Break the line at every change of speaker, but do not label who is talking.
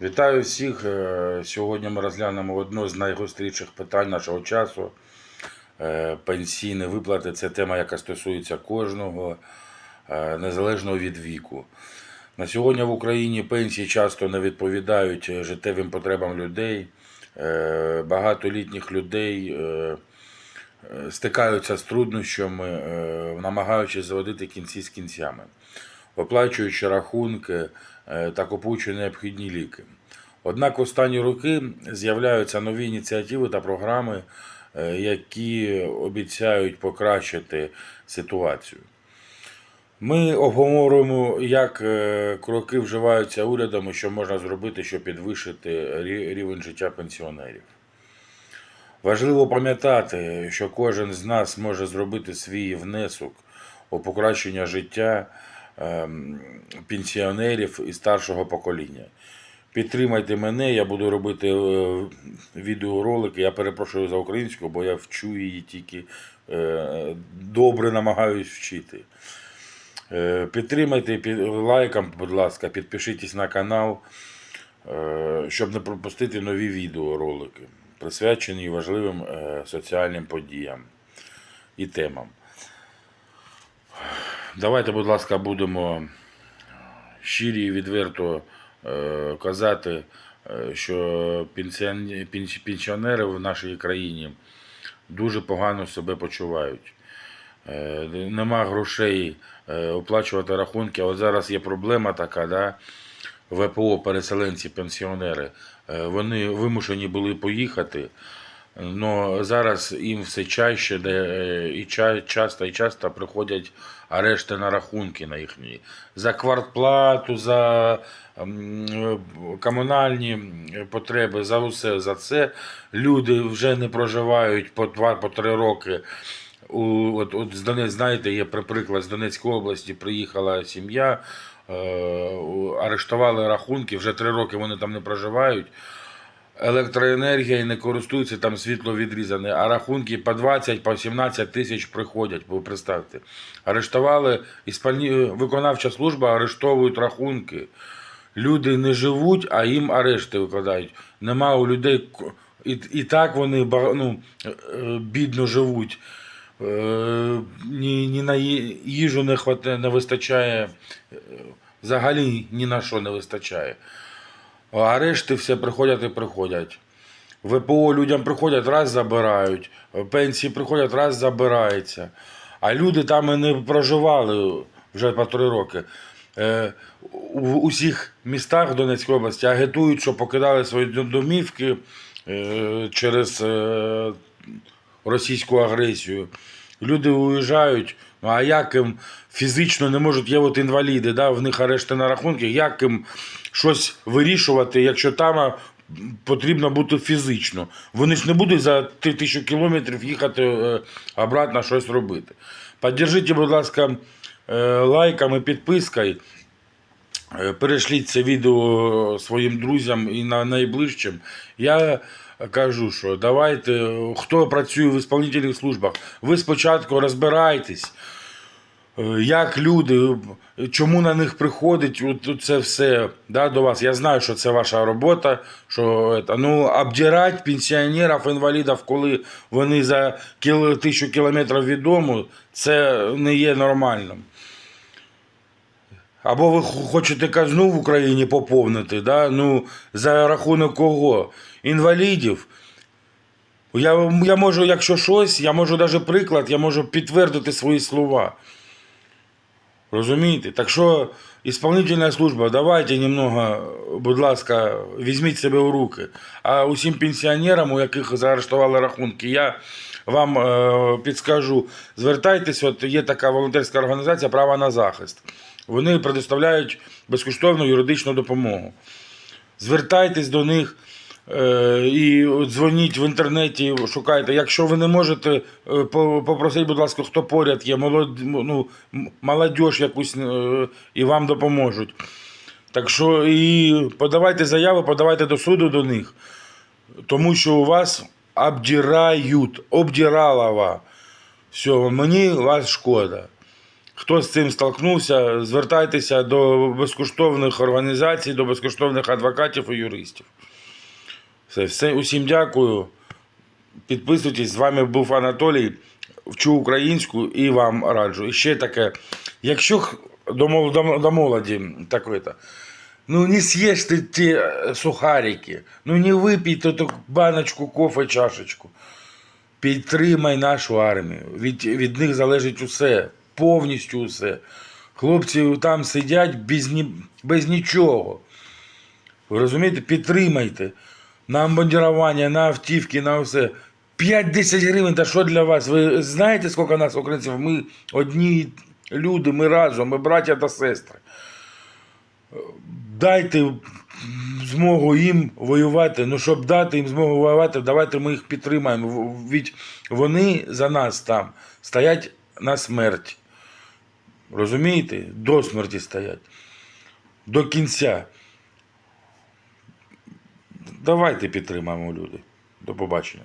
Вітаю всіх. Е, Сьогодні ми розглянемо одне з найгостріших питань нашого часу. Е, Пенсійні виплати це тема, яка стосується кожного, е, незалежно від віку. На сьогодні в Україні пенсії часто не відповідають життєвим потребам людей. Багато літніх людей стикаються з труднощами, намагаючись заводити кінці з кінцями оплачуючи рахунки е, та купуючи необхідні ліки. Однак в останні роки з'являються нові ініціативи та програми, е, які обіцяють покращити ситуацію. Ми обговоримо, як е, кроки вживаються урядом і що можна зробити, щоб підвищити рівень життя пенсіонерів. Важливо пам'ятати, що кожен з нас може зробити свій внесок у покращення життя пенсіонерів і старшого покоління. Підтримайте мене, я буду робити е, відеоролики. Я перепрошую за українську, бо я вчу її тільки е, добре намагаюсь вчити. Е, Підтримайте під лайком, будь ласка, підпишіться на канал, щоб не пропустити нові відеоролики, присвячені важливим соціальним подіям і темам. Давайте, будь ласка, будемо щирі і відверто е, казати, е, що пенсіон- пенсіонери в нашій країні дуже погано себе почувають. Е, Нема грошей оплачувати рахунки. От зараз є проблема така, да? ВПО, переселенці, пенсіонери. Вони вимушені були поїхати. Но зараз їм все чаще де, е, і ча- часто і часто приходять арешти на рахунки на їхні. За квартплату, за м, комунальні потреби, за усе за це. Люди вже не проживають по два, по три роки. У, от, от з Донець, знаєте, є при- приклад з Донецької області приїхала сім'я, е, арештували рахунки, вже три роки вони там не проживають електроенергія і не користуються, там світло відрізане, а рахунки по 20, по 17 тисяч приходять, ви представте. Арештували, іспальні... виконавча служба арештовують рахунки. Люди не живуть, а їм арешти викладають. Нема у людей, і, і так вони ну, е, е, бідно живуть. Е, Ні, ні на їжу не, хватає, не вистачає, е, взагалі ні на що не вистачає. А решти все приходять і приходять. ВПО людям приходять, раз забирають, пенсії приходять, раз забирається. А люди там і не проживали вже по три роки. Е, У усіх містах Донецької області агітують, що покидали свої домівки е, через е, російську агресію. Люди уїжджають, ну а як їм фізично не можуть, є от інваліди, да, в них арешти на рахунки, як їм щось вирішувати, якщо там потрібно бути фізично. Вони ж не будуть за ти- тисячу кілометрів їхати е, обратно щось робити. Поддержите, будь ласка, е, лайком і підпискою. Е, Перешліть це відео своїм друзям і на найближчим. Я кажу, що давайте, хто працює в ісполнительних службах, ви спочатку розбирайтесь, е, як люди, чому на них приходить це все да, до вас. Я знаю, що це ваша робота, що ну, обдирати пенсіонерів, інвалідів, коли вони за тисячу кілометрів від це не є нормальним. Або ви хочете казну в Україні поповнити, да? ну, за рахунок кого? Інвалідів. Я, я можу, якщо щось, я можу навіть приклад, я можу підтвердити свої слова. Розумієте? Так що ісполнительна служба, давайте немного, будь ласка, візьміть себе у руки. А усім пенсіонерам, у яких заарештували рахунки, я вам е, підскажу, звертайтесь, от є така волонтерська організація Право на захист. Вони предоставляють безкоштовну юридичну допомогу. Звертайтесь до них е, і дзвоніть в інтернеті, шукайте. Якщо ви не можете, е, попросіть, будь ласка, хто поряд є, молод, ну, молодь якусь, е, і вам допоможуть. Так що і подавайте заяви, подавайте до суду до них, тому що у вас обдирають, обдиралова. Все, мені вас шкода. Хто з цим столкнувся, звертайтеся до безкоштовних організацій, до безкоштовних адвокатів і юристів. Все, все, усім дякую. Підписуйтесь, з вами був Анатолій. Вчу українську і вам раджу. І ще таке, якщо до, молоді так это, ну не съешьте ті е, сухарики, ну не випійте ту баночку кофе, чашечку. Підтримай нашу армію. Від, від них залежить усе, повністю усе. Хлопці там сидять без, ні, без нічого. Ви розумієте? Підтримайте. На амбандірування, на автівки, на все. 5-10 гривень, та що для вас? Ви знаєте, скільки нас, українців? Ми одні люди, ми разом, ми браття та сестри. Дайте змогу їм воювати. Ну, щоб дати їм змогу воювати, давайте ми їх підтримаємо. В- Ведь вони за нас там стоять на смерть. Розумієте? До смерті стоять. До кінця. Давайте підтримаємо люди. До побачення.